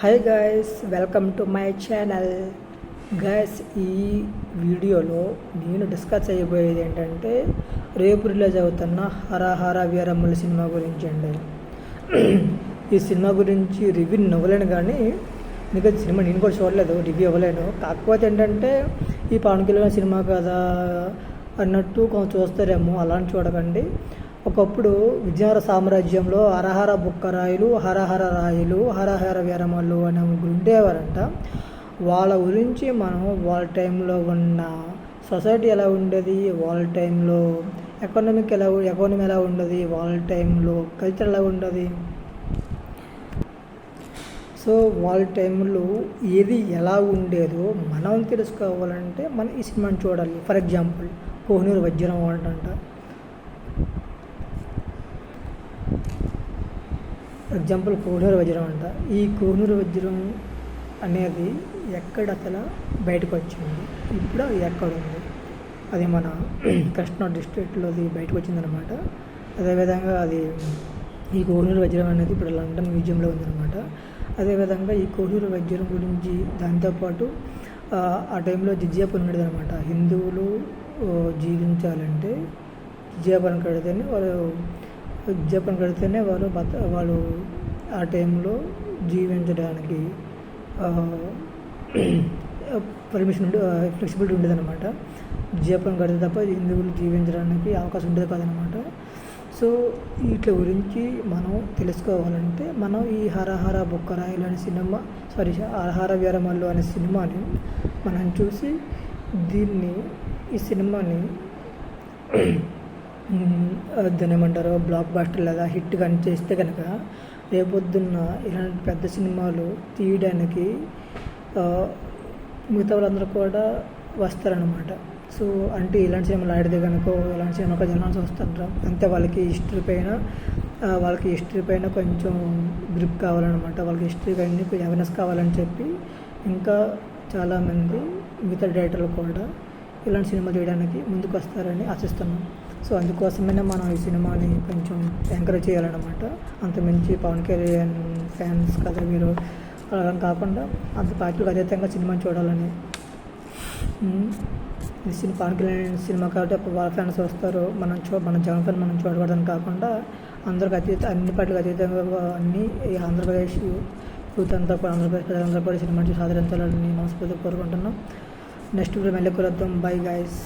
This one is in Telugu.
Hi guys welcome to my channel guys ఈ వీడియోలో నేను డిస్కస్ చేయబోయేది ఏంటంటే రేపు రిలీజ్ అవుతున్న హర హర వీరమ్మల సినిమా గురించి అండి. ఈ సినిమా గురించి రివ్యూ ఇవ్వలేను కానీ ఇంకా సినిమా నేను కూడా చూడలేదు రివ్యూ ఇవ్వలేను. కాకపోతే ఏంటంటే ఈ పవన్ కళ్యాణ్ సినిమా కదా అన్నట్టు కొంచెం చూస్తారేమో అలాంటి చూడకండి. ఒకప్పుడు విజయనగర సామ్రాజ్యంలో హరహర బుక్కరాయలు హరహర రాయలు హరహర వీరమల్లు అనే ముగ్గురు ఉండేవారంట. వాళ్ళ గురించి మనం వాళ్ళ టైంలో ఉన్న సొసైటీ ఎలా ఉండేది వాళ్ళ టైంలో ఎకనామిక్ ఎలా ఎకానమీ ఎలా ఉండదు వాళ్ళ టైంలో కల్చర్ ఎలా ఉండదు? సో వాళ్ళ టైంలో ఏది ఎలా ఉండేదో మనం తెలుసుకోవాలంటే మనం ఈ సినిమాని చూడాలి. ఫర్ ఎగ్జాంపుల్ కోహినూరు వజ్రం అంట ఫర్ ఎగ్జాంపుల్ కోహినూరు వజ్రం అంట. ఈ కోహినూరు వజ్రం అనేది ఎక్కడ అసలు బయటకు వచ్చింది? ఇప్పుడు అది ఎక్కడ ఉంది అది మన కృష్ణా డిస్ట్రిక్ట్లోది బయటకు వచ్చిందనమాట. అదేవిధంగా అది ఈ కోహినూరు వజ్రం అనేది ఇప్పుడు లండన్ మ్యూజియంలో ఉందన్నమాట అదేవిధంగా ఈ కోహినూరు వజ్రం గురించి దాంతోపాటు ఆ టైంలో జిజియా ఉండేది అనమాట హిందువులు జీవించాలంటే జిజ్యాపురం కడితేనే వాళ్ళు విజ్ఞాపన కడితేనే వారు బత వాళ్ళు ఆ టైంలో జీవించడానికి పర్మిషన్ ఉండే ఫ్లెక్సిబిలిటీ ఉండేదన్నమాట. విజ్ఞాపన కడితే తప్ప హిందువులు జీవించడానికి అవకాశం ఉండేది కాదనమాట సో వీటి గురించి మనం తెలుసుకోవాలంటే మనం ఈ హరహర బొక్కరాయలు అనే సినిమా సారీ హరహర వీరమల్లు అనే సినిమాని మనం చూసి దీన్ని ఈ సినిమాని దాన్ని ఏమంటారు? బ్లాక్ బాస్టర్ లేదా హిట్ కానీ చేస్తే కనుక రేపొద్దున్న ఇలాంటి పెద్ద సినిమాలు తీయడానికి మిగతా వాళ్ళందరూ కూడా వస్తారనమాట సో అంటే ఇలాంటి సినిమాలు ఆడితే కనుక ఇలాంటి సినిమాకి జనాలు చూస్తుంటారు అంతే వాళ్ళకి హిస్టరీ పైన వాళ్ళకి హిస్టరీ పైన కొంచెం గ్రిప్ కావాలన్నమాట. వాళ్ళకి హిస్టరీ కానీ అవేర్నెస్ కావాలని చెప్పి ఇంకా చాలామంది మిగతా డైరెక్టర్లు కూడా ఇలాంటి సినిమా తీయడానికి ముందుకు వస్తారని ఆశిస్తున్నాను సో అందుకోసమైనా మనం ఈ సినిమాని కొంచెం ఎంకరేజ్ చేయాలన్నమాట. అంతమించి పవన్ కళ్యాణ్ ఫ్యాన్స్ కదా మీరు అలా కాకుండా అంత పార్టీలకు అతీతంగా సినిమాని చూడాలని. సినిమా పవన్ కళ్యాణ్ సినిమా కాబట్టి వాళ్ళ ఫ్యాన్స్ వస్తారు. మనం చూ మన జగన్ ఫ్యాన్ మనం చూడకూడదని కాకుండా అందరికి అతీత అన్ని పార్టీలకు అతీతంగా అన్ని ఈ ఆంధ్రప్రదేశ్ యూత్ అంతా కూడా ఆంధ్రప్రదేశ్ ప్రజలందరూ కూడా సినిమా చూసి ఆదరించాలని మనస్ఫూర్తిగా కోరుకుంటున్నాం. నెక్స్ట్ వీడియో మళ్ళీ కలుద్దాం. Bye guys